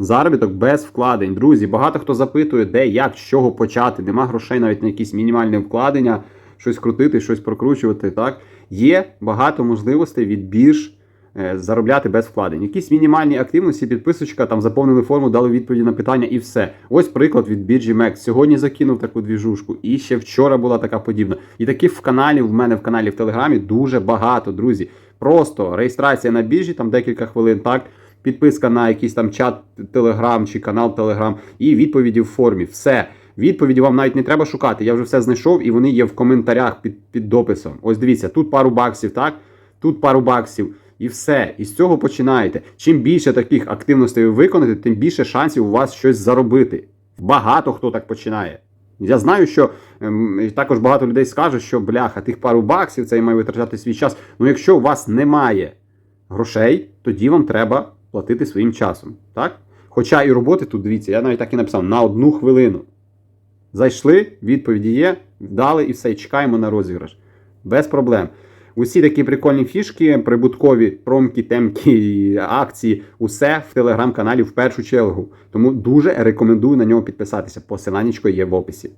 Заробіток без вкладень. Друзі, багато хто запитує, де, як, з чого почати. Нема грошей навіть на якісь мінімальні вкладення, щось крутити, щось прокручувати. Так є багато можливостей від бірж е, заробляти без вкладень. Якісь мінімальні активності, підписочка, там заповнили форму, дали відповіді на питання і все. Ось приклад від біржі MEX. Сьогодні закинув таку двіжушку, і ще вчора була така подібна. І таких в каналі, в мене в каналі в Телеграмі дуже багато, друзі. Просто реєстрація на біржі, там декілька хвилин, так. Підписка на якийсь там чат Телеграм чи канал Телеграм, і відповіді в формі. Все. Відповіді вам навіть не треба шукати. Я вже все знайшов, і вони є в коментарях під, під дописом. Ось дивіться, тут пару баксів, так? Тут пару баксів. І все. І з цього починаєте. Чим більше таких активностей ви виконаєте, тим більше шансів у вас щось заробити. Багато хто так починає. Я знаю, що ем, також багато людей скаже, що бляха, тих пару баксів це я маю витрачати свій час. Ну якщо у вас немає грошей, тоді вам треба платити своїм часом. Так? Хоча і роботи тут, дивіться, я навіть так і написав на одну хвилину. Зайшли, відповіді є, дали і все, і чекаємо на розіграш. Без проблем. Усі такі прикольні фішки, прибуткові промки, темки, акції, усе в телеграм-каналі в першу чергу. Тому дуже рекомендую на нього підписатися. Посиланнячко є в описі.